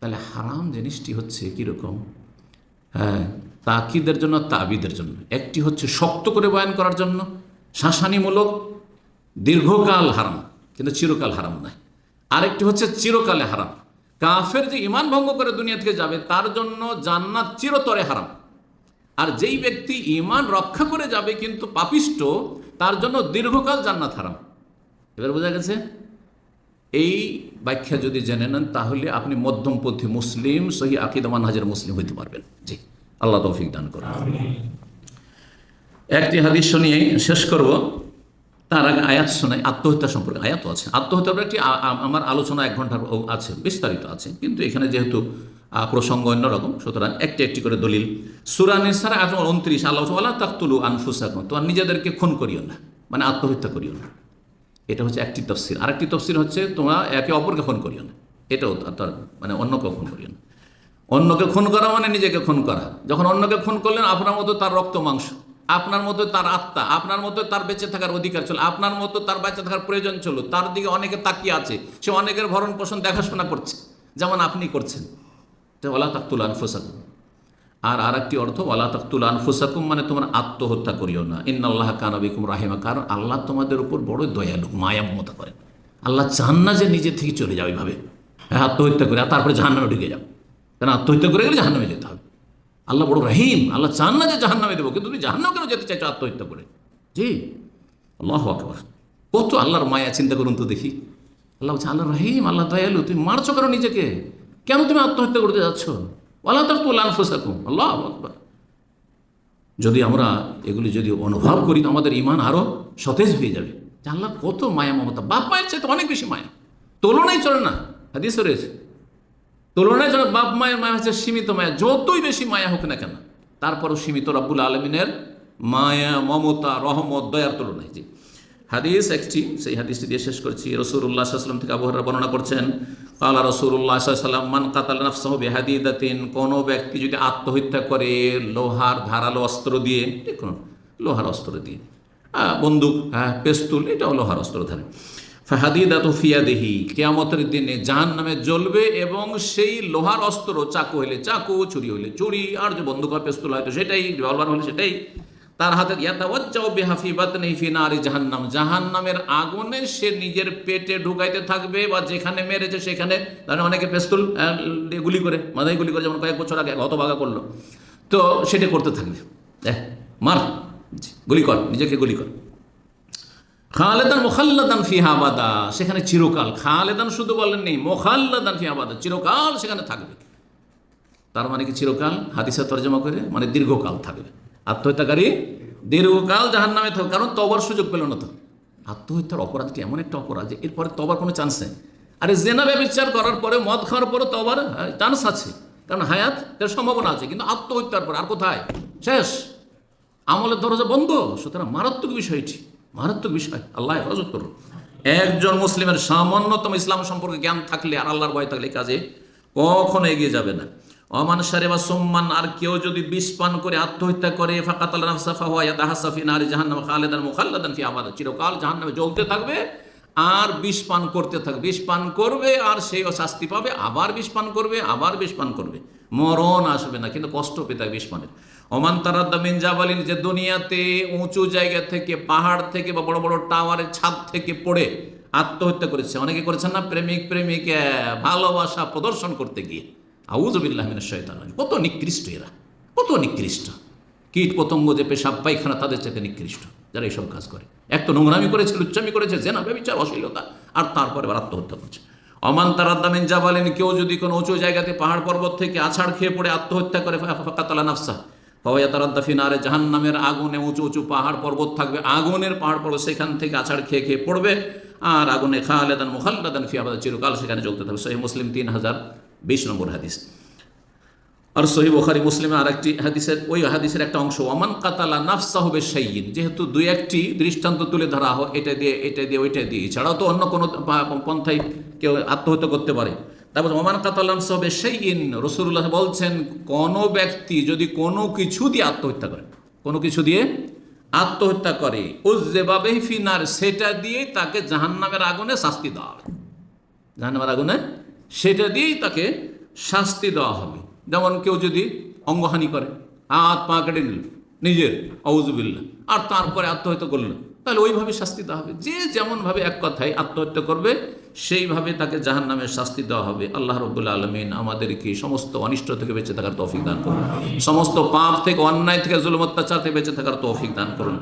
তাহলে হারাম জিনিসটি হচ্ছে কীরকম? হ্যাঁ তাকিদের জন্য, তাবিদের জন্য। একটি হচ্ছে শক্ত করে বয়ান করার জন্য। শাসানিমূলক, দীর্ঘকাল হারাম, কিন্তু চিরকাল হারাম নয়। আরেকটি হচ্ছে চিরকালে হারাম। কাফের যে ইমান ভঙ্গ করে দুনিয়া থেকে যাবে, তার জন্য জান্নাত চিরতরে হারাম। আর যেই ব্যক্তি ইমান রক্ষা করে যাবে, কিন্তু পাপিষ্ট, তার জন্য দীর্ঘকাল জান্নাত হারাম। এবার বোঝা গেছে? এই ব্যাখ্যা যদি জেনে নেন, তাহলে আপনি মধ্যমপন্থী মুসলিম, সহি আকিদমান হাজার মুসলিম হইতে পারবেন। জি, আল্লাহ তৌফিক দান করুন। একটি হাদিস শুনিয়ে শেষ করব। তার আগে আয়াত শোনাই, আত্মহত্যা সম্পর্কে আয়াত আছে। আত্মহত্যার একটি আমার আলোচনা এক ঘণ্টার আছে, বিস্তারিত আছে। কিন্তু এখানে যেহেতু প্রসঙ্গ অন্যরকম, সুতরাং একটি একটি করে দলিল। সুরানিসার আয়াত নম্বর উনত্রিশ, আল্লাহ আল্লাহ তাকতুলু আনফুসাকুম তোমার নিজেদেরকে খুন করিও না মানে আত্মহত্যা করিও না। এটা হচ্ছে একটি তফসির আরেকটি তফসির হচ্ছে তোমরা একে অপরকে খুন করিও না। এটাও তার- মানে অন্যকে খুন করিও না। অন্যকে খুন করা মানে নিজেকে খুন করা। যখন অন্যকে খুন করলেন, আপনার মতো তার রক্ত মাংস, আপনার মতো তার আত্মা, আপনার মতো তার বেঁচে থাকার অধিকার ছিল আপনার মতো তার বেঁচে থাকার প্রয়োজন ছিল তার দিকে অনেকে তাকিয়ে আছে, সে অনেকের ভরণ পোষণ দেখাশোনা করছে। যেমন আপনি করছেন। তো ওলা তাকতুল আনফুসাকুম। আর আরেকটি অর্থ ওলা তাকতুল আনফুসাকুম মানে তোমার আত্মহত্যা করিও না। ইন আল্লাহ কানাবিকুম রাহিমা। কারণ আল্লাহ তোমাদের উপর বড় দয়ালু মায়া মমতা করেন। আল্লাহ চান না যে নিজে থেকে চলে যাও এইভাবে। হ্যাঁ আত্মহত্যা করে, আর তারপরে জাহান্নামে ঢুকে যাও। কারণ আত্মহত্যা করে গেলে জাহান্নামে যেতে হবে। আল্লাহ বড় রহিম। আল্লাহ চান না যে জাহান্নামে দেবো। কিন্তু তুমি জাহান্নাম কেন যেতে চাইছো আত্মহত্যা করে? জি। আল্লাহ আকবর। কত আল্লাহর মায়া, চিন্তা করুন তো দেখি। আল্লাহ বলছে আল্লাহ রহিম আল্লাহ দয়ালু, তুমি মারছো কেন নিজেকে? কেন তুমি আত্মহত্যা করতে যাচ্ছ? আল্লাহ তার তো লানফুসাকুম আল্লাহ আকবর। যদি আমরা এগুলি যদি অনুভব করি, তো আমাদের ইমান আরও সতেজ হয়ে যাবে। যে আল্লাহ কত মায়া মমতা। বাপ মায়ের চাইতে অনেক বেশি মায়া। তুলনাই চলে না হাদিস রয়েছে। তুলনায় যেন বাপ মায়ের মায়া হচ্ছে সীমিত মায়া। যতই বেশি মায়া হোক না কেন, তারপরও সীমিত রব্বুল আলমিনের মায়া, মমতা, রহমত, দয়ার তুলনায় জি হাদিস একটি, সেই হাদিসটি দিয়ে শেষ করছি। রসুল্লাহ সাল্লাম থেকে আবহাওয়ার বর্ণনা করছেন কালা রসুল্লাহ সাল্লাম মান কাতাল নাফসাহ বেহাদিদাতিন কোনো ব্যক্তি যদি আত্মহত্যা করে লোহার ধারালো অস্ত্র দিয়ে দেখুন লোহার অস্ত্র দিয়ে। বন্দুক হ্যাঁ পেস্তুল, এটাও লোহার অস্ত্র ধারে। ফাহাদিদা তো ফিয়াদেহি কেয়ামতের দিনে জাহান নামে জ্বলবে এবং সেই লোহার অস্ত্র চাকু হইলে চাকু চুরি হইলে চুরি আর যে বন্দুক পেস্তুল হয়তো সেটাই, রিভলভার হলে সেটাই। তার হাতে জাহান্নাম। জাহান্নামের আগুনে সে নিজের পেটে ঢুকাইতে থাকবে বা যেখানে মেরেছে সেখানে তাহলে অনেকে পেস্তুল গুলি করে, মাথায় গুলি করে, যেমন কয়েক বছর আগে হতভাগা করল। তো সেটা করতে থাকবে। মার। গুলি কর, নিজেকে গুলি কর। খালেদান মোখাল্লাদান ফি আবাদা সেখানে চিরকাল, খালেদান শুধু বলেননি মোখাল্লাদান ফি আবাদা চিরকাল সেখানে থাকবে। তার মানে কি চিরকাল? হাদিসা তর্জমা করে মানে দীর্ঘকাল থাকবে। আত্মহত্যাকারী দীর্ঘকাল জাহান নামে থাকবে কারণ তবার সুযোগ পেল না তো। আত্মহত্যার অপরাধটি এমন একটা অপরাধ যে এরপরে তবার কোনো চান্স নেই? আরে জেনা ব্যবচার করার পরে, মদ খাওয়ার পরে তবার চান্স আছে। কারণ হায়াত এর সম্ভাবনা আছে, কিন্তু আত্মহত্যার পর আর কোথায়? শেষ। আমলের দরজা বন্ধ। সুতরাং মারাত্মক বিষয়টি মারাত্মক বিষয়। আল্লাহ হেফাজত করুন। একজন মুসলিমের সামান্যতম ইসলাম সম্পর্কে জ্ঞান থাকলে আর আল্লাহর ভয় থাকলে কাজে কখনো এগিয়ে যাবে না। অমান সারে বা সম্মান, আর কেউ যদি বিষ পান করে আত্মহত্যা করে ফাকাত আল্লাহ সাফা হওয়া তাহাসাফি নারী জাহান্নাম খালেদান মুখাল্লাদান ফি আমাদের চিরকাল জাহান্নামে জ্বলতে থাকবে, আর বিষ পান করতে থাকবে। বিষ পান করবে, আর সেও শাস্তি পাবে, আবার বিষ পান করবে, আবার বিষ পান করবে। মরণ আসবে না, কিন্তু কষ্ট পেতে বিষ পানের। ওমান তারাদ্দামিন জাবালিন, যে দুনিয়াতে উঁচু জায়গা থেকে, পাহাড় থেকে বা বড় বড় টাওয়ারের ছাদ থেকে পড়ে আত্মহত্যা করেছে। অনেকে করেছেন না? প্রেমিক প্রেমিক ভালোবাসা প্রদর্শন করতে গিয়ে। আউজবিল্লাহমিনের শয়তান কত নিকৃষ্ট এরা, কত নিকৃষ্ট। কীট পতঙ্গ যে পেশাব পায়খানা, তাদের চাইতে নিকৃষ্ট, যারা এইসব কাজ করে। এক তো নোংরামি করেছে লুচ্চামি করেছে, জেনা, ব্যবচার, অশ্লীলতা, আর তারপরে আবার আত্মহত্যা করছে। অমান তারাদ্দামিন জাবালেন, কেউ যদি কোনো উঁচু জায়গাতে পাহাড় পর্বত থেকে আছাড় খেয়ে পড়ে আত্মহত্যা করে ফাকাতালা নাফসা। ফওয়া তারাদ্দাফি নারে জাহান্নামের আগুনে উঁচু উঁচু পাহাড় পর্বত থাকবে, আগুনের পাহাড় পর্বত সেখান থেকে আছাড় খেয়ে খেয়ে পড়বে, আর আগুনে খালেদান, মুখাল্লাদান ফিয়াবাদ চিরকাল সেখানে চলতে থাকবে। সহি মুসলিম তিন হাজার বিশ নম্বর হাদিস। আর সহি বোখারি, মুসলিমে আর একটি হাদিসের, ওই হাদিসের একটা অংশ ওমান কাতালা নাফসা হবে সাইয়িন যেহেতু দুই একটি দৃষ্টান্ত তুলে ধরা হয়, এটা দিয়ে এটা দিয়ে, ওইটা দিয়ে। এছাড়াও তো অন্য কোনো পন্থায় কেউ আত্মহত্যা করতে পারে। তারপর ওমান কাতালা নাফসা হবে সাইয়িন রসুল্লাহ বলছেন, কোনো ব্যক্তি যদি কোনো কিছু দিয়ে আত্মহত্যা করে, কোনো কিছু দিয়ে আত্মহত্যা করে উজ্জেবাবে ফিনার, সেটা দিয়ে তাকে জাহান্নামের আগুনে শাস্তি দেওয়া হবে। জাহান্নামের আগুনে সেটা দিয়েই তাকে শাস্তি দেওয়া হবে। যেমন কেউ যদি অঙ্গহানি করে, হাত পা কেটে নিল, নিজের অউজুবিল্লা আর তারপরে আত্মহত্যা করল তাহলে ওইভাবে শাস্তি দেওয়া হবে। যে যেমনভাবে এক কথায় আত্মহত্যা করবে, সেইভাবে তাকে জাহান নামের শাস্তি দেওয়া হবে। আল্লাহ রবুল্লা আলমিন আমাদেরকে সমস্ত অনিষ্ট থেকে বেঁচে থাকার তৌফিক দান করুন। সমস্ত পাপ থেকে, অন্যায় থেকে, জুলুম, অত্যাচার থেকে বেঁচে থাকার তৌফিক দান করুন।